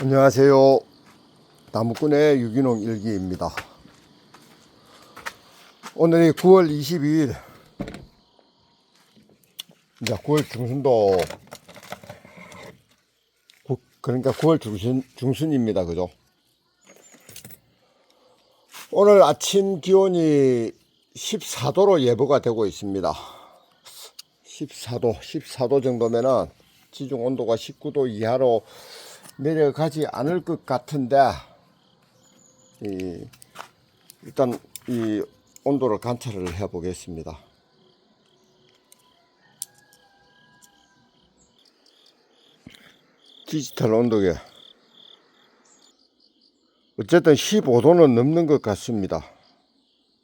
안녕하세요. 나무꾼의 유기농 일기입니다. 오늘이 9월 22일. 이제 9월 중순도, 구- 그러니까 9월 중순, 중순입니다. 그죠? 오늘 아침 기온이 14도로 예보가 되고 있습니다. 14도, 14도 정도면은 지중 온도가 19도 이하로 내려가지 않을 것 같은데, 이, 일단 이 온도를 관찰을 해 보겠습니다. 디지털 온도계. 어쨌든 15도는 넘는 것 같습니다.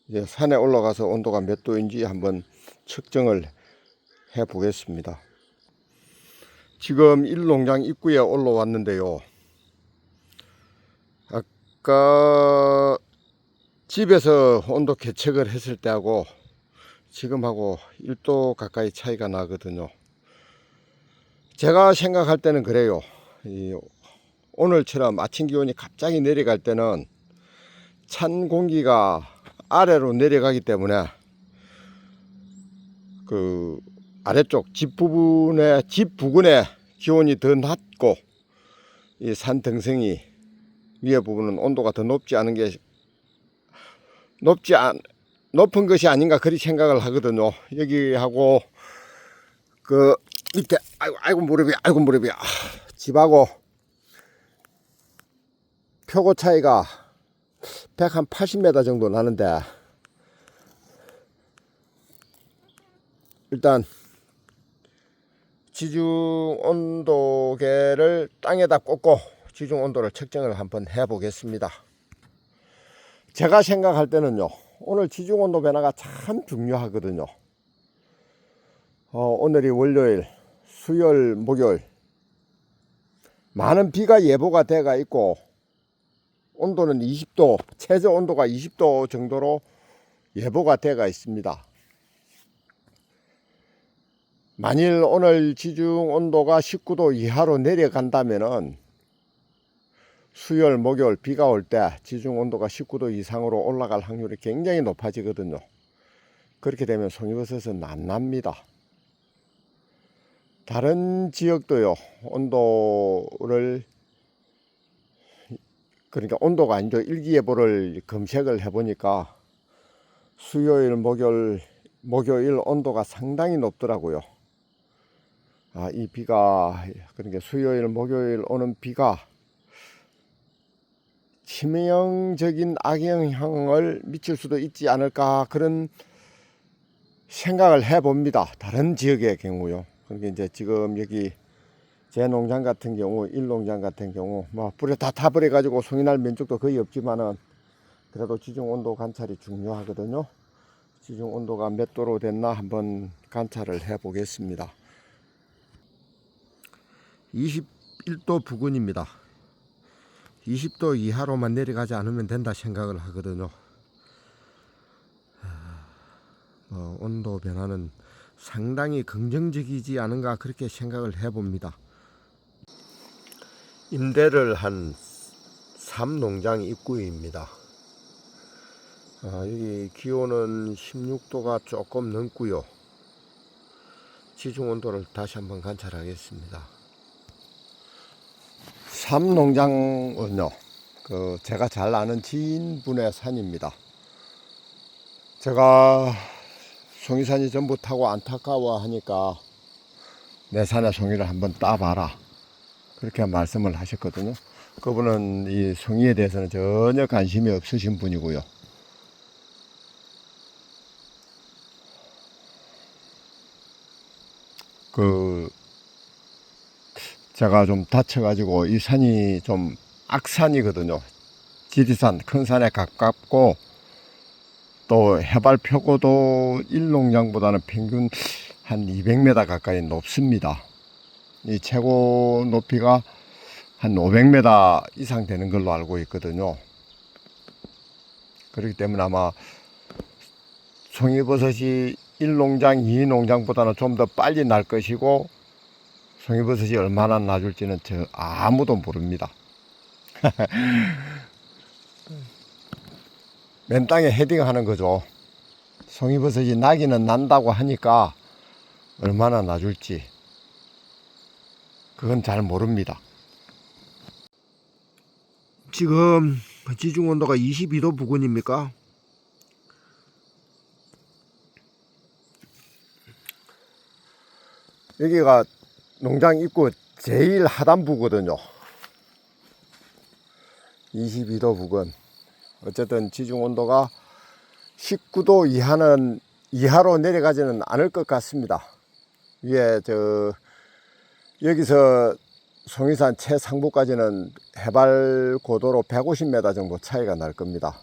이제 산에 올라가서 온도가 몇 도인지 한번 측정을 해 보겠습니다. 지금 일농장 입구에 올라왔는데요. 아까 집에서 온도 계측을 했을 때하고 지금하고 1도 가까이 차이가 나거든요. 제가 생각할 때는 그래요. 이 오늘처럼 아침 기온이 갑자기 내려갈 때는 찬 공기가 아래로 내려가기 때문에 그 아래쪽 집 부분에 집 부근에 기온이 더 낮고 이 산 등성이 위에 부분은 온도가 더 높지 않은 게 높지 않 높은 것이 아닌가 그리 생각을 하거든요. 여기하고 그 밑에 아이고 아이고 무릎이 아이고 무릎이 아, 집하고 표고 차이가 100한 80m 정도 나는데 일단 지중 온도계를 땅에다 꽂고 지중 온도를 측정을 한번 해 보겠습니다. 제가 생각할 때는요. 오늘 지중 온도 변화가 참 중요하거든요. 어, 오늘이 월요일, 수요일, 목요일 많은 비가 예보가 돼가 있고 온도는 20도, 최저 온도가 20도 정도로 예보가 돼가 있습니다. 만일 오늘 지중 온도가 19도 이하로 내려간다면은 수요일, 목요일 비가 올 때 지중 온도가 19도 이상으로 올라갈 확률이 굉장히 높아지거든요. 그렇게 되면 송이버섯은 안 납니다. 다른 지역도요, 온도를, 그러니까 온도가 아니죠. 일기예보를 검색을 해보니까 수요일, 목요일, 목요일 온도가 상당히 높더라고요. 아, 이 비가, 그러니까 수요일, 목요일 오는 비가 치명적인 악영향을 미칠 수도 있지 않을까 그런 생각을 해봅니다. 다른 지역의 경우요. 그러니까 이제 지금 여기 제 농장 같은 경우, 일 농장 같은 경우, 뭐 불에 다 타버려 가지고 송이 날 면적도 거의 없지만은 그래도 지중 온도 관찰이 중요하거든요. 지중 온도가 몇 도로 됐나 한번 관찰을 해 보겠습니다. 21도 부근입니다. 20도 이하로만 내려가지 않으면 된다 생각을 하거든요. 어, 온도 변화는 상당히 긍정적이지 않은가 그렇게 생각을 해봅니다. 임대를 한 삼농장 입구입니다. 아, 여기 기온은 16도가 조금 넘고요. 지중 온도를 다시 한번 관찰하겠습니다. 삼농장은요, 그 제가 잘 아는 지인분의 산입니다. 제가 송이산이 전부 타고 안타까워하니까 내 산에 송이를 한번 따봐라. 그렇게 말씀을 하셨거든요. 그분은 이 송이에 대해서는 전혀 관심이 없으신 분이고요. 그 제가 좀 다쳐가지고 이 산이 좀 악산이거든요. 지리산 큰 산에 가깝고 또 해발 표고도 일농장보다는 평균 한 200m 가까이 높습니다. 이 최고 높이가 한 500m 이상 되는 걸로 알고 있거든요. 그렇기 때문에 아마 송이버섯이 1농장, 2농장보다는 좀 더 빨리 날 것이고 송이버섯이 얼마나 나줄지는 저 아무도 모릅니다. 맨 땅에 헤딩하는 거죠. 송이버섯이 나기는 난다고 하니까 얼마나 나줄지 그건 잘 모릅니다. 지금 지중 온도가 22도 부근입니까? 여기가 농장 입구 제일 하단부거든요. 22도 부근. 어쨌든 지중 온도가 19도 이하는 이하로 내려가지는 않을 것 같습니다. 위에 저 여기서 송이산 최상부까지는 해발 고도로 150m 정도 차이가 날 겁니다.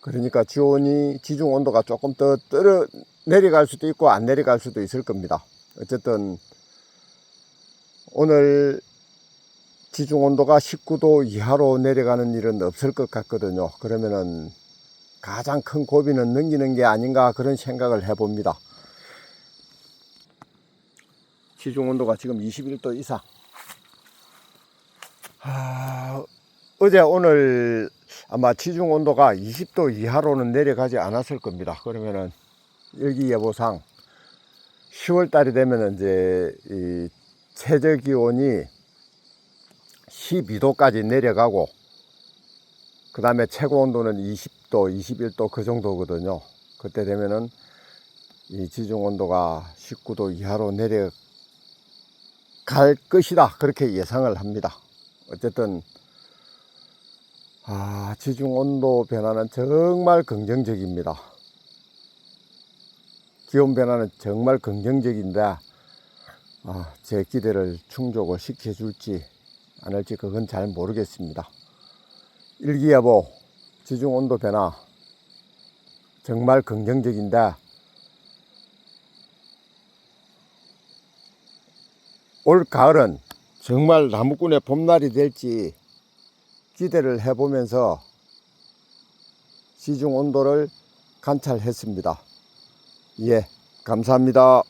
그러니까 지온이 지중 온도가 조금 더 떨어 내려갈 수도 있고 안 내려갈 수도 있을 겁니다. 어쨌든 오늘 지중 온도가 19도 이하로 내려가는 일은 없을 것 같거든요. 그러면은 가장 큰 고비는 넘기는 게 아닌가 그런 생각을 해봅니다. 지중 온도가 지금 21도 이상. 아, 어제 오늘 아마 지중 온도가 20도 이하로는 내려가지 않았을 겁니다. 그러면은 일기예보상 10월 달이 되면은 이제 이 최저 기온이 12도까지 내려가고 그 다음에 최고 온도는 20도, 21도 그 정도거든요. 그때 되면은 이 지중 온도가 19도 이하로 내려갈 것이다. 그렇게 예상을 합니다. 어쨌든 아, 지중 온도 변화는 정말 긍정적입니다. 기온 변화는 정말 긍정적인데 아, 제 기대를 충족을 시켜줄지 안 할지 그건 잘 모르겠습니다. 일기예보 지중 온도 변화 정말 긍정적인데 올 가을은 정말 나무꾼의 봄날이 될지 기대를 해보면서 시중 온도를 관찰했습니다. 예, 감사합니다.